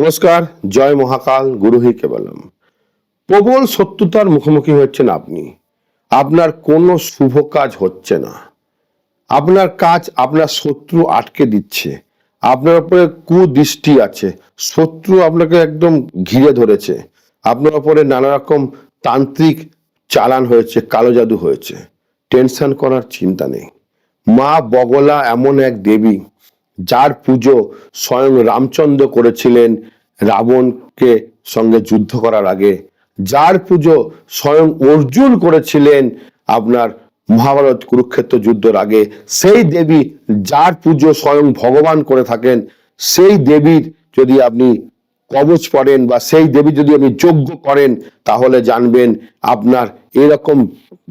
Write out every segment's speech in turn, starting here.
নমস্কার, জয় মহাকাল গুরুহি কেবলম। প্রবল শত্রুতার মুখোমুখি হচ্ছেন আপনি। আপনার কোনো শুভ কাজ হচ্ছে না। আপনার কাজ আপনার শত্রু আটকে দিচ্ছে। আপনার উপরে কুদৃষ্টি আছে। শত্রু আপনাকে একদম ঘিরে ধরেছে। আপনার উপরে নানা রকম তান্ত্রিক চালান হয়েছে, কালো জাদু হয়েছে। টেনশন করার চিন্তা নেই। মা বগলা এমন এক দেবী যার পুজো স্বয়ং রামচন্দ্র করেছিলেন রাবণকে সঙ্গে যুদ্ধ করার আগে। যার পুজো স্বয়ং অর্জুন করেছিলেন আপনার মহাভারত কুরুক্ষেত্র যুদ্ধের আগে, সেই দেবী যার পুজো স্বয়ং ভগবান করে থাকেন, সেই দেবীর যদি আপনি কবচ পড়েন বা সেই দেবী যদি আপনি যজ্ঞ করেন, তাহলে জানবেন আপনার এরকম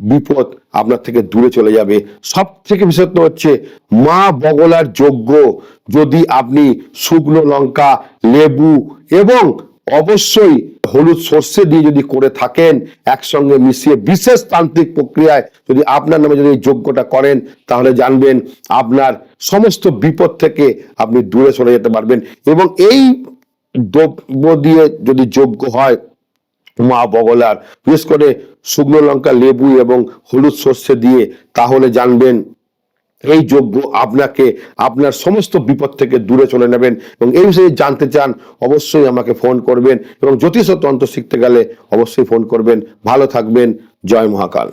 বিপদ আপনার থেকে দূরে চলে যাবে। সব থেকে বিশেষত হচ্ছে মা বগলার যজ্ঞ। যদি আপনি শুকনো লঙ্কা, লেবু এবং অবশ্যই হলুদ সর্ষে দিয়ে যদি করে থাকেন, একসঙ্গে মিশিয়ে বিশেষ তান্ত্রিক প্রক্রিয়ায় যদি আপনার নামে যদি যজ্ঞটা করেন, তাহলে জানবেন আপনার সমস্ত বিপদ থেকে আপনি দূরে সরে যেতে পারবেন। এবং এই দ্রব্য দিয়ে যদি যোগ্য হয়, মা বগলার, বিশেষ করে শুকনো লঙ্কা, লেবু এবং হলুদ সর্ষে দিয়ে, তাহলে জানবেন এই যজ্ঞ আপনাকে, আপনার সমস্ত বিপদ থেকে দূরে চলে নেবেন এবং এই বিষয়ে জানতে চান, অবশ্যই আমাকে ফোন করবেন এবং জ্যোতিষ তন্ত্র শিখতে গেলে অবশ্যই ফোন করবেন। ভালো থাকবেন। জয় মহাকাল।